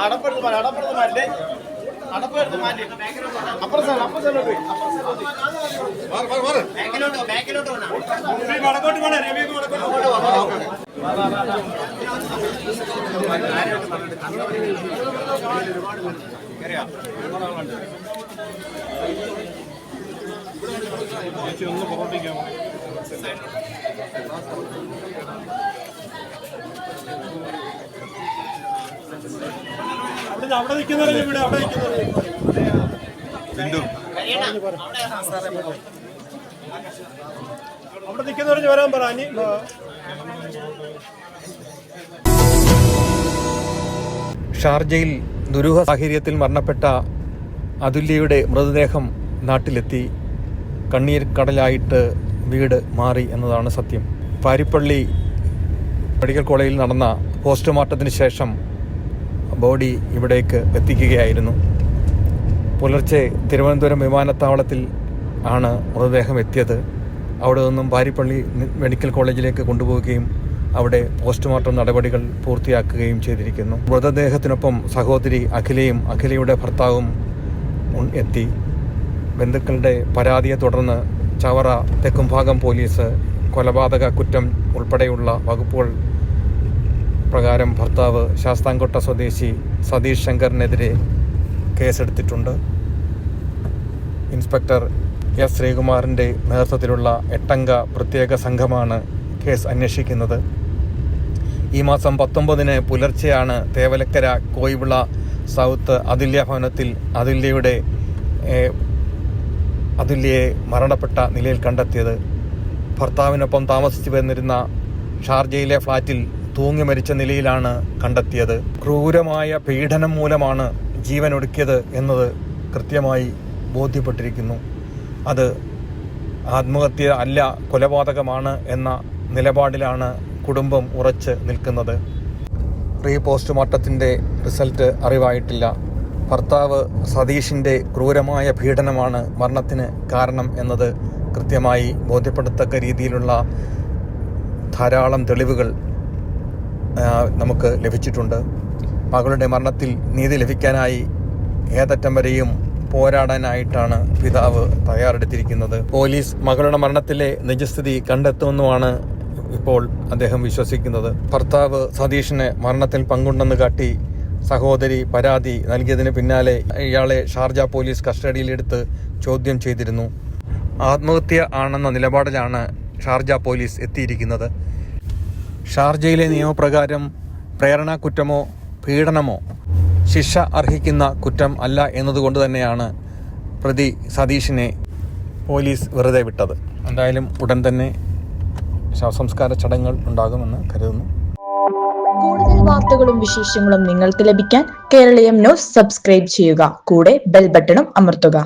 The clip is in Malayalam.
അടപ്പെടുത്ത് മാറ്റി അടപ്പെടുത്ത് മാറ്റി അടപ്പെടുത്ത് മാറ്റി അപ്പുറം സാർ അപ്പുറം സാറിലോട്ട് പോയി വടക്കോട്ട് വേണം രവി വടക്കോട്ട് അവിടെ അവിടെ നിൽക്കുന്നവരെ ഇവിടെ അവിടെ നിൽക്കുന്നവരെ. അവിടെ നിൽക്കുന്നവരെ വരാൻ പറ അനി ഷാർജയിൽ ദുരൂഹ സാഹചര്യത്തിൽ മരണപ്പെട്ട അതുല്യയുടെ മൃതദേഹം നാട്ടിലെത്തി. കണ്ണീർ കടലായിട്ട് വീട് മാറി എന്നതാണ് സത്യം. പാരിപ്പള്ളി മെഡിക്കൽ കോളേജിൽ നടന്ന പോസ്റ്റ്മോർട്ടത്തിന് ശേഷം ബോഡി ഇവിടേക്ക് എത്തിക്കുകയായിരുന്നു. പുലർച്ചെ തിരുവനന്തപുരം വിമാനത്താവളത്തിൽ ആണ് മൃതദേഹം എത്തിയത്. അവിടെ നിന്നും പാരിപ്പള്ളി മെഡിക്കൽ കോളേജിലേക്ക് കൊണ്ടുപോവുകയും അവിടെ പോസ്റ്റ്മോർട്ടം നടപടികൾ പൂർത്തിയാക്കുകയും ചെയ്തിരിക്കുന്നു. മൃതദേഹത്തിനൊപ്പം സഹോദരി അഖിലയും അഖിലയുടെ ഭർത്താവും എത്തി. ബന്ധുക്കളുടെ പരാതിയെ തുടർന്ന് ചവറ തെക്കുംഭാഗം പോലീസ് കൊലപാതക കുറ്റം ഉൾപ്പെടെയുള്ള വകുപ്പുകൾ പ്രകാരം ഭർത്താവ് ശാസ്താംകോട്ട സ്വദേശി സതീഷ് ശങ്കറിനെതിരെ കേസെടുത്തിട്ടുണ്ട്. ഇൻസ്പെക്ടർ എസ് ശ്രീകുമാറിന്റെ നേതൃത്വത്തിലുള്ള എട്ടംഗ പ്രത്യേക സംഘമാണ് കേസ് അന്വേഷിക്കുന്നത്. ഈ മാസം പത്തൊമ്പതിന് പുലർച്ചെയാണ് തേവലക്കര കോയിവിള സൗത്ത് അതുല്യ ഭവനത്തിൽ അതുല്യയുടെ അതുല്യയെ മരണപ്പെട്ട നിലയിൽ കണ്ടെത്തിയത്. ഭർത്താവിനൊപ്പം താമസിച്ചു വന്നിരുന്ന ഷാർജയിലെ ഫ്ളാറ്റിൽ തൂങ്ങി മരിച്ച നിലയിലാണ് കണ്ടെത്തിയത്. ക്രൂരമായ പീഡനം മൂലമാണ് ജീവൻ ഒടുക്കിയത് എന്നത് കൃത്യമായി ബോധ്യപ്പെട്ടിരിക്കുന്നു. അത് ആത്മഹത്യ അല്ല കൊലപാതകമാണ് എന്ന നിലപാടിലാണ് കുടുംബം ഉറച്ച് നിൽക്കുന്നത്. പ്രീ പോസ്റ്റ്മോർട്ടത്തിന്റെ റിസൾട്ട് അറിവായിട്ടില്ല. ഭർത്താവ് സതീഷിന്റെ ക്രൂരമായ പീഡനമാണ് മരണത്തിന് കാരണം എന്നത് കൃത്യമായി ബോധ്യപ്പെടുത്തക്ക രീതിയിലുള്ള ധാരാളം തെളിവുകൾ നമുക്ക് ലഭിച്ചിട്ടുണ്ട്. മകളുടെ മരണത്തിൽ നീതി ലഭിക്കാനായി ഏതറ്റം വരെയും പോരാടാനായിട്ടാണ് പിതാവ് തയ്യാറെടുത്തിരിക്കുന്നത്. പോലീസ് മകളുടെ മരണത്തിലെ നിജസ്ഥിതി കണ്ടെത്തുമെന്നുമാണ് ഇപ്പോൾ അദ്ദേഹം വിശ്വസിക്കുന്നത്. ഭർത്താവ് സതീഷിന് മരണത്തിൽ പങ്കുണ്ടെന്ന് കാട്ടി സഹോദരി പരാതി നൽകിയതിന് പിന്നാലെ ഇയാളെ ഷാർജ പോലീസ് കസ്റ്റഡിയിലെടുത്ത് ചോദ്യം ചെയ്തിരുന്നു. ആത്മഹത്യ ആണെന്ന നിലപാടിലാണ് ഷാർജ പോലീസ് എത്തിയിരിക്കുന്നത്. ഷാർജയിലെ നിയമപ്രകാരം പ്രേരണാ കുറ്റമോ പീഡനമോ ശിക്ഷ അർഹിക്കുന്ന കുറ്റം അല്ല എന്നതുകൊണ്ട് തന്നെയാണ് പ്രതി സതീഷിനെ പോലീസ് വെറുതെ വിട്ടത്. എന്തായാലും ഉടൻ തന്നെ ശവസംസ്കാര ചടങ്ങുകൾ ഉണ്ടാകുമെന്ന് കരുതുന്നു. കൂടുതൽ വാർത്തകളും വിശേഷങ്ങളും നിങ്ങൾക്ക് ലഭിക്കാൻ കേരളീയം ന്യൂസ് സബ്സ്ക്രൈബ് ചെയ്യുക. കൂടെ ബെൽ ബട്ടണും അമർത്തുക.